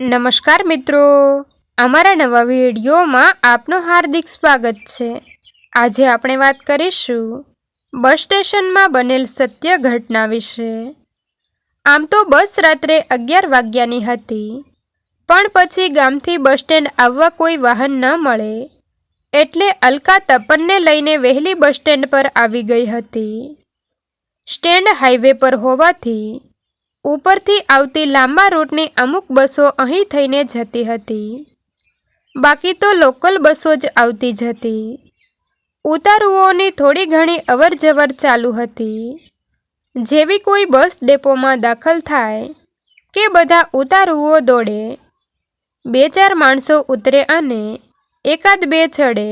નમસ્કાર મિત્રો. અમારા નવા વિડીયોમાં આપનું હાર્દિક સ્વાગત છે. આજે આપણે વાત કરીશું બસ સ્ટેશનમાં બનેલ સત્ય ઘટના વિશે. આમ તો બસ રાત્રે અગિયાર વાગ્યાની હતી, પણ પછી ગામથી બસ સ્ટેન્ડ આવવા કોઈ વાહન ન મળે, એટલે અલકા તપનને લઈને વહેલી બસ સ્ટેન્ડ પર આવી ગઈ હતી. સ્ટેન્ડ હાઈવે પર હોવાથી ઉપરથી આવતી લાંબા રૂટની અમુક બસો અહીં થઈને જતી હતી. બાકી તો લોકલ બસો જ આવતી જ હતી ઉતારુઓની થોડી ઘણી અવર જવર ચાલુ હતી. જેવી કોઈ બસ ડેપોમાં દાખલ થાય કે બધા ઉતારુઓ દોડે. બે ચાર માણસો ઉતરે અને એકાદ બે ચડે.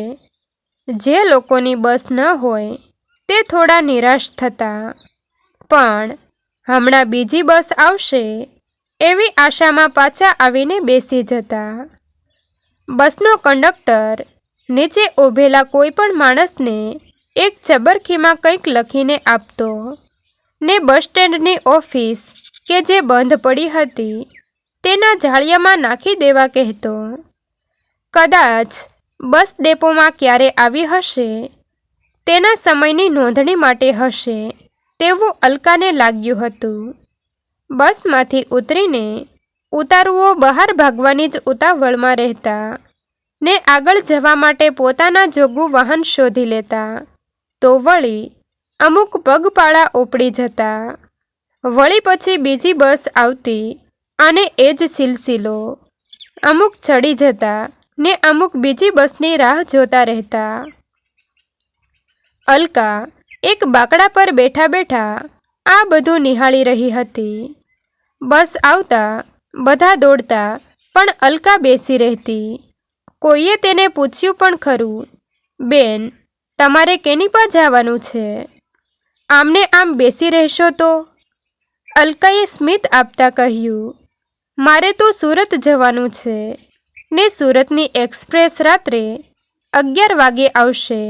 જે લોકોની બસ ન હોય તે થોડા નિરાશ થતા. પણ હમણાં બીજી બસ આવશે. એવી આશામાં પાછા આવીને બેસી જતા. બસનો કંડક્ટર નીચે ઊભેલા કોઈ પણ માણસને એક ચબરખીમાં કંઈક લખીને આપતો ને બસ સ્ટેન્ડની ઓફિસ કે જે બંધ પડી હતી તેના જાળિયામાં નાખી દેવા કહેતો, કદાચ બસ ડેપોમાં ક્યારે આવી હશે? તેના સમયની નોંધણી માટે હશે. તેવું અલકાને લાગ્યું હતું. બસમાંથી ઉતરીને ઉતારુઓ બહાર ભાગવાની જ ઉતાવળમાં રહેતા ને આગળ જવા માટે પોતાના જોગું વાહન શોધી લેતા તો વળી અમુક પગપાળા ઉપડી જતા. વળી પછી બીજી બસ આવતી અને એ જ સિલસિલો. અમુક ચડી જતા ને અમુક બીજી બસની રાહ જોતા રહેતા. અલકા એક બાકડા પર બેઠા બેઠા આ બધું નિહાળી રહી હતી. બસ આવતા, બધા દોડતા, પણ અલકા બેસી રહેતી. કોઈએ તેને પૂછ્યું પણ ખરું, બેન, તમારે કેની પા જવાનું છે? આમને આમ બેસી રહેશો તો? અલકાએ સ્મિત આપતા કહ્યું, મારે તો સુરત જવાનું છે. ને સુરતની એક્સપ્રેસ રાત્રે અગિયાર વાગે આવશે.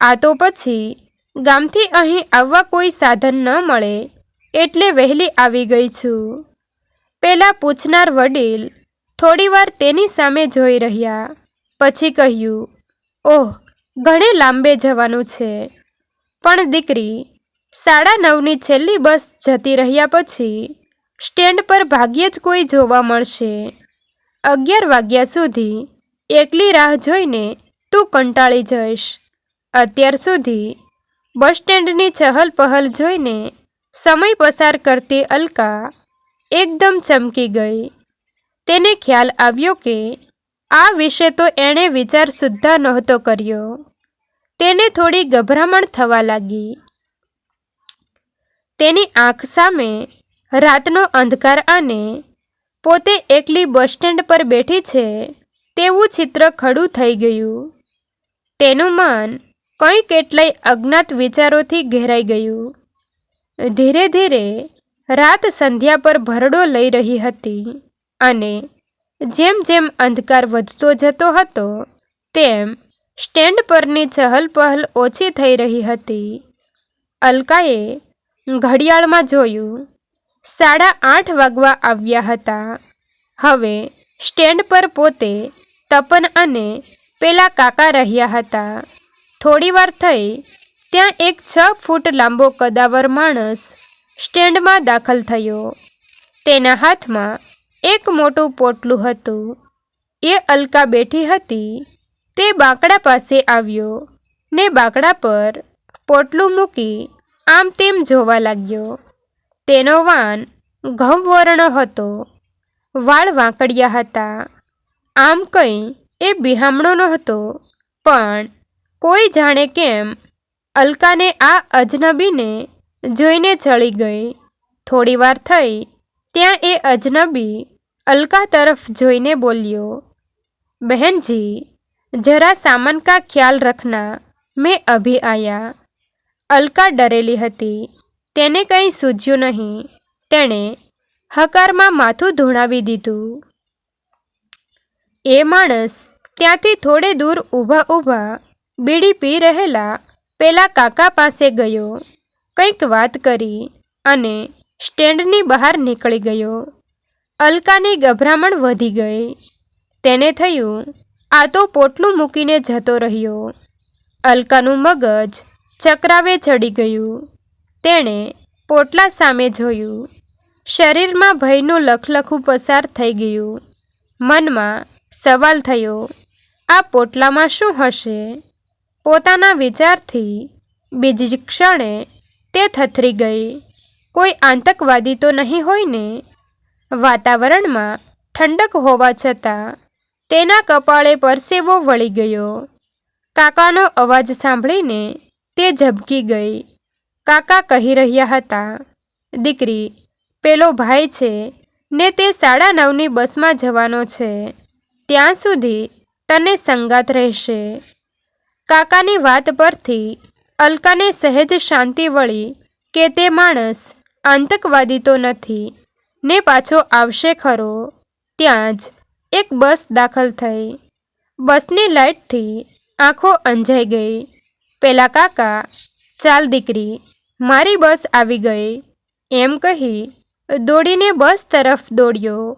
આ તો પછી ગામથી અહીં આવવા કોઈ સાધન ન મળે એટલે વહેલી આવી ગઈ છું. પેલા પૂછનાર વડીલ થોડીવાર તેની સામે જોઈ રહ્યા. પછી કહ્યું, ઓહ, ઘણે લાંબે જવાનું છે. પણ દીકરી, સાડા નવની છેલ્લી બસ જતી રહ્યા પછી સ્ટેન્ડ પર ભાગ્યે જ કોઈ જોવા મળશે. અગિયાર વાગ્યા સુધી એકલી રાહ જોઈને તું કંટાળી જઈશ. અત્યાર સુધી બસ સ્ટેન્ડની ચહલ પહલ જોઈને સમય પસાર કરતી અલકા એકદમ ચમકી ગઈ. તેને ખ્યાલ આવ્યો કે આ વિશે તો એણે વિચાર સુદ્ધા નહોતો કર્યો. તેને થોડી ગભરામણ થવા લાગી. તેની આંખ સામે રાતનો અંધકાર અને પોતે એકલી બસ સ્ટેન્ડ પર બેઠી છે તેવું ચિત્ર ખડું થઈ ગયું. તેનું મન કંઈ કેટલાય અજ્ઞાત વિચારોથી ઘેરાઈ ગયું. ધીરે ધીરે રાત સંધ્યા પર ભરડો લઈ રહી હતી અને જેમ જેમ અંધકાર વધતો જતો હતો, તેમ સ્ટેન્ડ પરની ચહલ પહલ ઓછી થઈ રહી હતી. અલકાએ ઘડિયાળમાં જોયું, સાડા આઠ વાગવા આવ્યા હતા. હવે સ્ટેન્ડ પર પોતે તપન અને પેલા કાકા રહ્યા હતા. થોડીવાર થઈ, ત્યાં એક છ ફૂટ લાંબો કદાવર માણસ સ્ટેન્ડમાં દાખલ થયો. તેના હાથમાં એક મોટું પોટલું હતું. એ અલકા બેઠી હતી. તે બાકડા પાસે આવ્યો ને બાકડા પર પોટલું મૂકી આમ તેમ જોવા લાગ્યો. તેનો વાન ઘઉંવર્ણ હતો. વાળ વાંકડિયા હતા. આમ કંઈ એ બિહામણો નહોતો, પણ કોઈ જાણે કેમ, અલકાને આ અજનબીને જોઈને ચડી ગઈ. થોડીવાર થઈ, ત્યાં એ અજનબી અલકા તરફ જોઈને બોલ્યો, બહેનજી, જરા સામાન કા ખ્યાલ રખના, મેં અભી આયા. અલકા ડરેલી હતી, તેને કંઈ સૂઝ્યું નહીં. તેણે હકારમાં માથું ધૂણાવી દીધું. એ માણસ ત્યાંથી થોડે દૂર ઊભા ઊભા બીડી પી રહેલા પેલા કાકા પાસે ગયો. કંઈક વાત કરી અને સ્ટેન્ડની બહાર નીકળી ગયો. અલકાની ગભરામણ વધી ગઈ. તેને થયું, આ તો પોટલું મૂકીને જતો રહ્યો. અલકાનું મગજ ચક્રાવે ચડી ગયું. તેણે પોટલા સામે જોયું. શરીરમાં ભયનું લખલખું પસાર થઈ ગયું. મનમાં સવાલ થયો, આ પોટલામાં શું હશે? પોતાના વિચારથી બીજી જ ક્ષણે તે થથરી ગઈ. કોઈ આતંકવાદી તો નહીં હોય ને વાતાવરણમાં ઠંડક હોવા છતાં તેના કપાળે પરસેવો વળી ગયો. કાકાનો અવાજ સાંભળીને તે ઝબકી ગઈ. કાકા કહી રહ્યા હતા, દીકરી, પેલો ભાઈ છે ને તે સાડા નવની બસમાં જવાનો છે. ત્યાં સુધી તને સંગાત રહેશે. કાકાની વાત પરથી અલકાને સહેજ શાંતિ વળી કે તે માણસ આતંકવાદી તો નથી, ને પાછો આવશે ખરો. ત્યાં જ એક બસ દાખલ થઈ. બસની લાઇટથી આંખો અંજાઈ ગઈ. પેલા કાકા, ચાલ દીકરી, મારી બસ આવી ગઈ. એમ કહી દોડીને બસ તરફ દોડ્યો.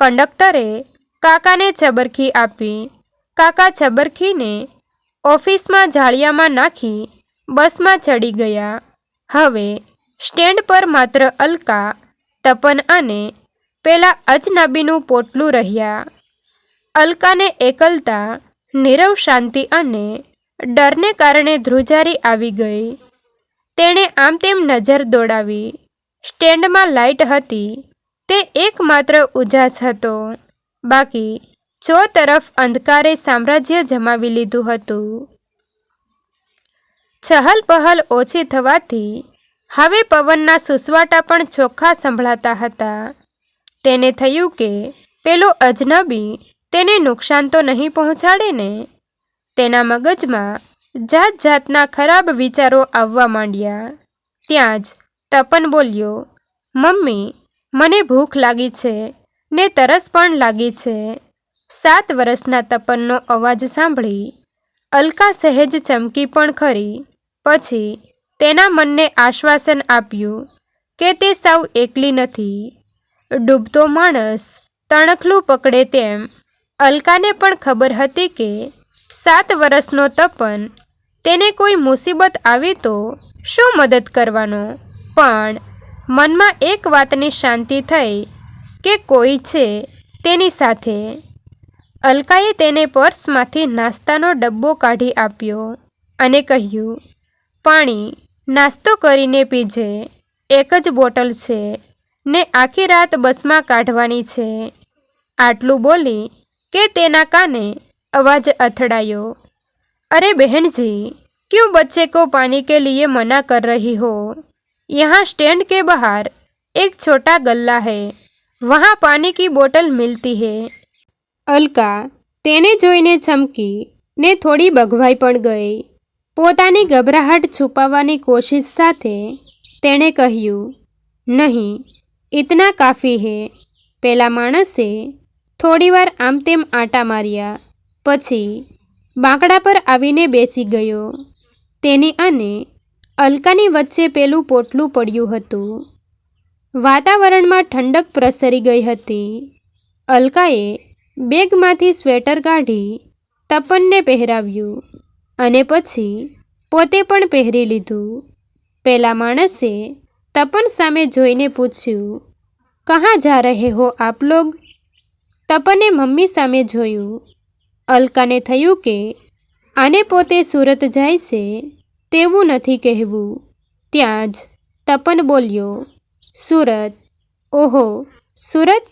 કંડક્ટરે કાકાને છબરખી આપી. કાકા છબરખીને ઓફિસમાં જાળિયામાં નાખી બસમાં ચડી ગયા. હવે સ્ટેન્ડ પર માત્ર અલકા, તપન અને પેલા અજનબીનું પોટલું રહ્યા. અલકાને એકલતા, નીરવ શાંતિ અને ડરને કારણે ધ્રુજારી આવી ગઈ. તેણે આમ તેમ નજર દોડાવી. સ્ટેન્ડમાં લાઇટ હતી. તે એકમાત્ર ઉજાસ હતો. બાકી ચો તરફ અંધકારે સામ્રાજ્ય જમાવી લીધું હતું. ચહલ પહલ ઓછી થવાથી હવે પવનના સુસવાટા પણ ચોખ્ખા સંભળાતા હતા. તેને થયું કે પેલો અજનબી તેને નુકસાન તો નહીં પહોંચાડે ને? તેના મગજમાં જાત જાતના ખરાબ વિચારો આવવા માંડ્યા. ત્યાં જ તપન બોલ્યો, મમ્મી, મને ભૂખ લાગી છે ને તરસ પણ લાગી છે. સાત વર્ષના તપનનો અવાજ સાંભળી અલકા સહેજ ચમકી પણ ખરી. પછી તેના મનને આશ્વાસન આપ્યું કે તે સાવ એકલી નથી. ડૂબતો માણસ તણખલું પકડે તેમ અલકાને પણ ખબર હતી કે સાત વર્ષનો તપન તેને કોઈ મુસીબત આવી તો શું મદદ કરવાનો? પણ મનમાં એક વાતની શાંતિ થઈ કે કોઈ છે તેની સાથે. અલકાએ તેને પર્સમાંથી નાસ્તાનો ડબ્બો કાઢી આપ્યો અને કહ્યું પાણી નાસ્તો કરીને પીજે એક જ બોટલ છે ને આખી રાત બસમાં કાઢવાની છે આટલું બોલી કે તેના કાને અવાજ અથડાયો અરે બહેનજી क्यों बच्चे को पानी के लिए मना कर रही हो यहाँ स्टैंड के बाहर एक छोटा गल्ला है वहाँ पानी की बोतल मिलती है અલકા તેને જોઈને ચમકી ને થોડી બગવાઈ પણ ગઈ. પોતાની ગભરાહટ છુપાવવાની કોશિશ સાથે તેણે કહ્યું, નહીં, ઇતના કાફી હે. પેલા માણસે થોડીવાર આમ તેમ આંટા માર્યા, પછી બાંકડા પર આવીને બેસી ગયો. તેની અને અલકાની વચ્ચે પેલું પોટલું પડ્યું હતું. વાતાવરણમાં ઠંડક પ્રસરી ગઈ હતી. અલકાએ બેગમાંથી સ્વેટર કાઢી તપનને પહેરાવ્યું અને પછી પોતે પણ પહેરી લીધું. પેલા માણસે તપન સામે જોઈને પૂછ્યું, કહા જા રહે હો આપ લોગ? તપને મમ્મી સામે જોયું, અલકાને થયું કે આને પોતે સુરત જાય છે તેવું નથી કહેવું. ત્યાં જ તપન બોલ્યો, સુરત? ઓહો, સુરત?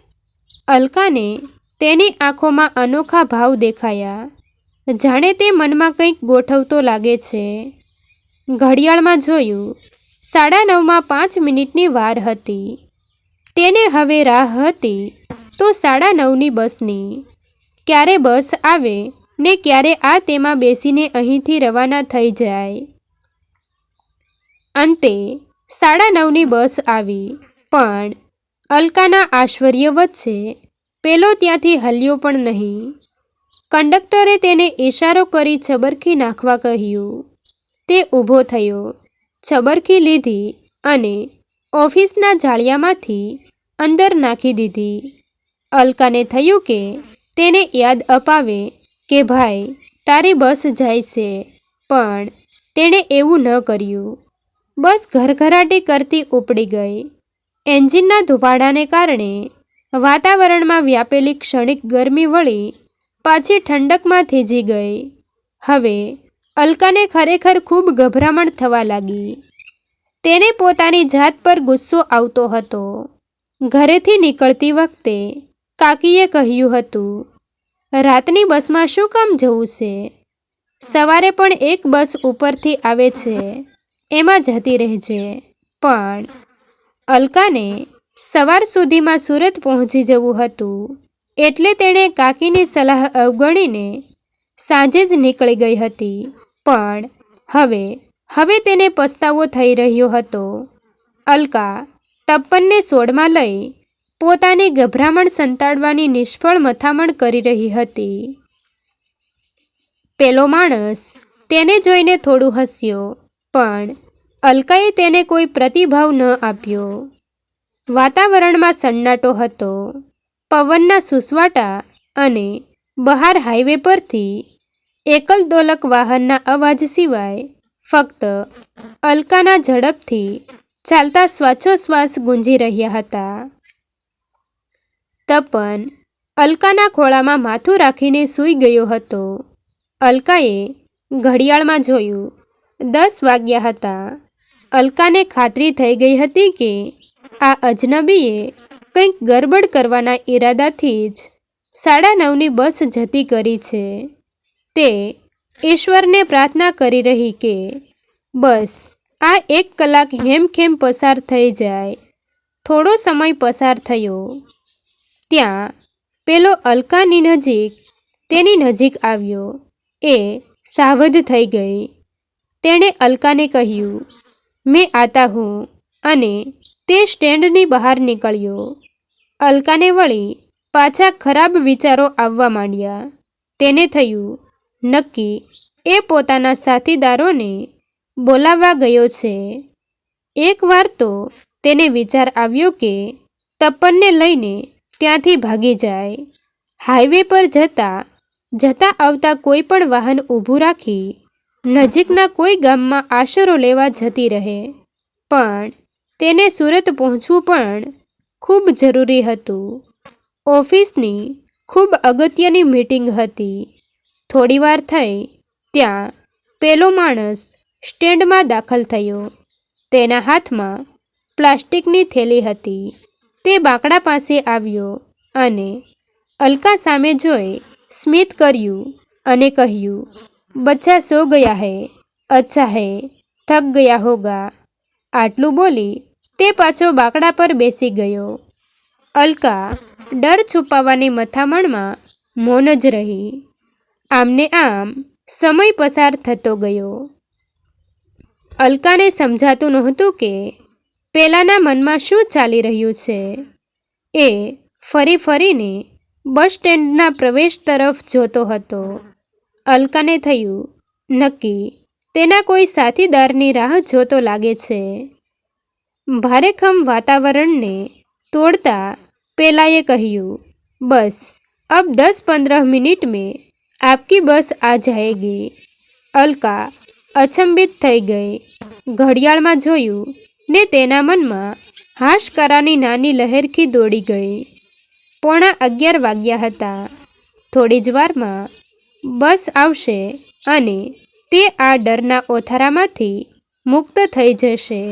અલકાને તેની આંખોમાં અનોખા ભાવ દેખાયા. જાણે તે મનમાં કંઈક ગોઠવતો લાગે છે. ઘડિયાળમાં જોયું, સાડા નવમાં પાંચ મિનિટની વાર હતી. તેને હવે રાહ હતી, તો સાડા નવની બસની. ક્યારે બસ આવે, ને ક્યારે આ તેમાં બેસીને અહીંથી રવાના થઈ જાય. અંતે, સાડા નવની બસ આવી, પણ અલકાના આશ્ચર્ય વચ્ચે પેલો ત્યાંથી હલ્યો પણ નહીં. કંડક્ટરે તેને ઇશારો કરી છબરખી નાખવા કહ્યું. તે ઊભો થયો, છબરખી લીધી અને ઓફિસના જાળિયામાંથી અંદર નાખી દીધી. અલકાને થયું કે તેને યાદ અપાવે કે, ભાઈ, તારી બસ જાય છે. પણ તેણે એવું ન કર્યું. બસ ઘરઘરાટી કરતી ઉપડી ગઈ. એન્જિનના ધુમાડાને કારણે વાતાવરણમાં વ્યાપેલી ક્ષણિક ગરમી વળી પાછી ઠંડકમાં થીજી ગઈ. હવે અલકાને ખરેખર ખૂબ ગભરામણ થવા લાગી. તેને પોતાની જાત પર ગુસ્સો આવતો હતો. ઘરેથી નીકળતી વખતે કાકીએ કહ્યું હતું, રાતની બસમાં શું કામ જવું છે? સવારે પણ એક બસ ઉપરથી આવે છે, એમાં જતી રહેજે. પણ અલકાને સવાર સુધીમાં સુરત પહોંચી જવું હતું. એટલે તેણે કાકીની સલાહ અવગણીને સાંજે જ નીકળી ગઈ હતી. પણ હવે હવે તેને પસ્તાવો થઈ રહ્યો હતો. અલકા તપ્પનને સોડમાં લઈ પોતાની ગભરામણ સંતાડવાની નિષ્ફળ મથામણ કરી રહી હતી. પેલો માણસ તેને જોઈને થોડું હસ્યો, પણ અલકાએ તેને કોઈ પ્રતિભાવ ન આપ્યો. વાતાવરણમાં સન્નાટો હતો. પવનના સુસવાટા અને બહાર હાઈવે પરથી એકલ દોલક વાહનના અવાજ સિવાય ફક્ત અલકાના ઝડપથી ચાલતા શ્વાસોશ્વાસ ગુંજી રહ્યા હતા. તપન અલકાના ખોળામાં માથું રાખીને સૂઈ ગયો હતો. અલકાએ ઘડિયાળમાં જોયું, દસ વાગ્યા હતા. અલકાને ખાતરી થઈ ગઈ હતી કે આ અજનબીએ કંઈક ગરબડ કરવાના ઈરાદાથી જ સાડા નવની બસ જતી કરી છે. તે ઈશ્વરને પ્રાર્થના કરી રહી કે બસ, આ એક કલાક હેમખેમ પસાર થઈ જાય. થોડો સમય પસાર થયો. ત્યાં પેલો અલકાની નજીક, તેની નજીક આવ્યો. એ સાવધ થઈ ગઈ. તેણે અલકાને કહ્યું, મેં આતા હું અને તે સ્ટેન્ડની બહાર નીકળ્યો. અલકાને વળી પાછા ખરાબ વિચારો આવવા માંડ્યા. તેને થયું, નક્કી, એ પોતાના સાથીદારોને બોલાવવા ગયો છે. એકવાર તો તેને વિચાર આવ્યો કે તપનને લઈને ત્યાંથી ભાગી જાય. હાઈવે પર જતા જતા આવતા કોઈ પણ વાહન ઊભું રાખી નજીકના કોઈ ગામમાં આશરો લેવા જતી રહે. પણ તેને સુરત પહોંચવું પણ ખૂબ જરૂરી હતું. ઓફિસની ખૂબ અગત્યની મીટિંગ હતી. થોડીવાર થઈ, ત્યાં પેલો માણસ સ્ટેન્ડમાં દાખલ થયો. તેના હાથમાં પ્લાસ્ટિકની થેલી હતી. તે બાંકડા પાસે આવ્યો અને અલકા સામે જોઈ સ્મિત કર્યું અને કહ્યું, બચ્ચા સો ગયા હૈ, અચ્છા હૈ, થક ગયા હોગા. આટલું બોલી તે પાછો બાકડા પર બેસી ગયો. અલકા ડર છુપાવવાની મથામણમાં મૌન જ રહી. આમને આમ સમય પસાર થતો ગયો. અલકાને સમજાતું નહોતું કે પેલાના મનમાં શું ચાલી રહ્યું છે. એ ફરી ફરીને બસ સ્ટેન્ડના પ્રવેશ તરફ જોતો હતો. અલકાને થયું, નક્કી, તેના કોઈ સાથીદારની રાહ જોતો લાગે છે. ભારેખમ વાતાવરણને તોડતા પેલાએ કહ્યું, બસ, અબ દસ પંદ્રહ મિનિટ મેં આપકી બસ આ જાયગી. અલકા અચંબિત થઈ ગઈ. ઘડિયાળમાં જોયું ને તેના મનમાં હાશકારાની નાની લહેરખી દોડી ગઈ. પોણા અગિયાર વાગ્યા હતા. થોડી જ વારમાં બસ આવશે અને તે આ ડરના ઓથારામાંથી મુક્ત થઈ જશે.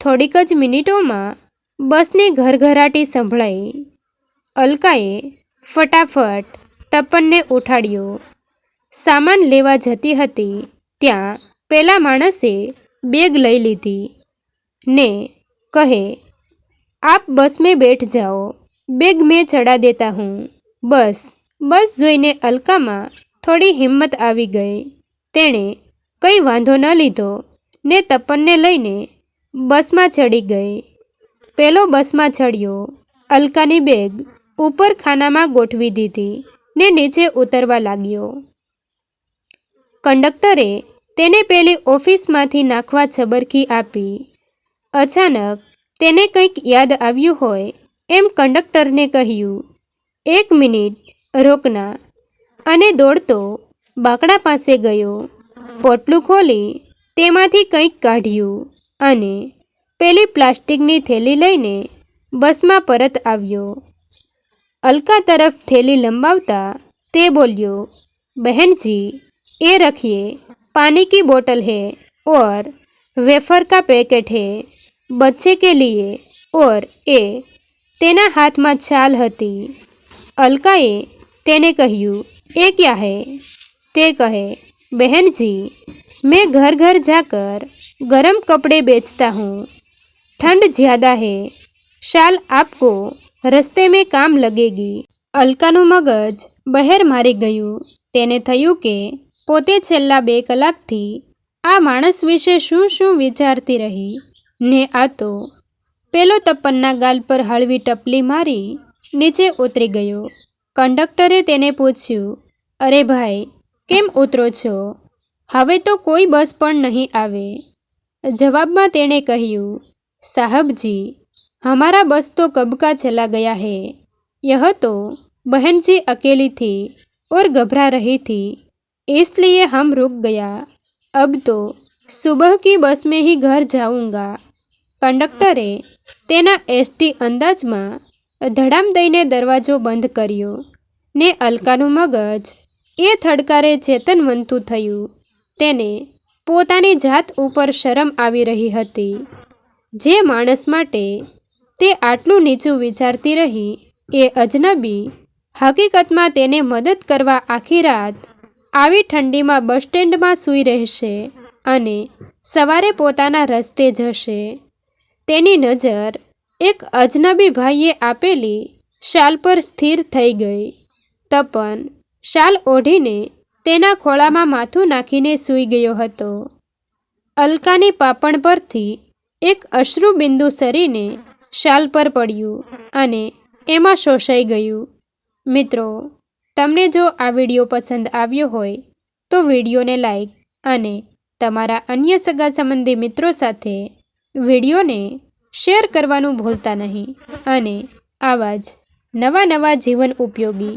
થોડીક જ મિનિટોમાં બસની ઘરઘરાટી સંભળાઈ. અલકાએ ફટાફટ તપનને ઉઠાડ્યો. સામાન લેવા જતી હતી, ત્યાં પેલા માણસે બેગ લઈ લીધી. ને કહે, આપ બસ મેં બેઠ જાઓ. બેગ મેં ચડા દેતા હું. બસ બસ જોઈને અલકામાં થોડી હિંમત આવી ગઈ. તેણે કંઈ વાંધો ન લીધો ને તપનને લઈને બસમાં ચડી ગઈ. પેલો બસમાં ચડ્યો. અલકાની બેગ ઉપર ખાનામાં ગોઠવી દીધી ને નીચે ઉતરવા લાગ્યો. કંડક્ટરે તેને પેલી ઓફિસમાંથી નાખવા છબરકી આપી. અચાનક તેને કંઈક યાદ આવ્યું હોય એમ કંડક્ટરને કહ્યું, એક મિનિટ રોકના અને દોડતો બાકડા પાસે ગયો. પોટલું ખોલી તેમાંથી કંઈક કાઢ્યું. અને પેલી પ્લાસ્ટિકની થેલી લઈને બસમાં પરત આવ્યો અલકા તરફ થેલી લંબાવતા તે બોલ્યો बहन जी ये रखिए पानी की बोतल है और वेफर का पैकेट है बच्चे के लिए और એ તેના હાથમાં છાલ હતી અલકાએ તેને કહ્યું એ ક્યા હૈ તે કહે બહેન જી मैं घर घर जाकर गरम कपड़े बेचता हूँ ठंड ज़्यादा है शाल आपको રસ્તે में કામ लगेगी અલકાનું મગજ બહેર મારી ગયું તેને થયું કે પોતે છેલ્લા બે કલાકથી આ માણસ વિશે શું શું વિચારતી રહી ને આ તો પેલો તપનના ગાલ પર હળવી ટપલી મારી નીચે ઉતરી ગયો કંડક્ટરે તેને પૂછ્યું અરે ભાઈ કેમ ઉતરો છો હવે તો કોઈ બસ પણ નહીં આવે જવાબમાં તેણે કહ્યું સાહબજી हमारा बस तो कब का चला गया है यह तो बहन जी अकेली थी और घबरा रही थी इसलिए हम रुक गया अब तो सुबह की बस में ही घर जाऊंगा કંડક્ટરે તેના એસટી અંદાજમાં ધડામ દઈને દરવાજો બંધ કર્યો ને અલકાનું મગજ એ થડકારે ચેતનવંતું થયું. તેને પોતાની જાત ઉપર શરમ આવી રહી હતી. જે માણસ માટે તે આટલું નીચું વિચારતી રહી, એ અજનબી હકીકતમાં તેને મદદ કરવા આખી રાત આવી ઠંડીમાં બસ સ્ટેન્ડમાં સૂઈ રહેશે અને સવારે પોતાના રસ્તે જશે. તેની નજર એક અજનબી ભાઈએ આપેલી શાલ પર સ્થિર થઈ ગઈ. તપન શાલ ઓઢીને તેના ખોળામાં માથું નાખીને સૂઈ ગયો હતો. અલકાની પાપણ પરથી એક અશ્રુબિંદુ સરીને શાલ પર પડ્યું અને એમાં શોષાઈ ગયું. મિત્રો, તમને જો આ વીડિયો પસંદ આવ્યો હોય, તો વિડીયોને લાઈક અને તમારા અન્ય સગા સંબંધી મિત્રો સાથે વિડીયોને શેર કરવાનું ભૂલતા નહીં અને આવા જ નવા નવા જીવન ઉપયોગી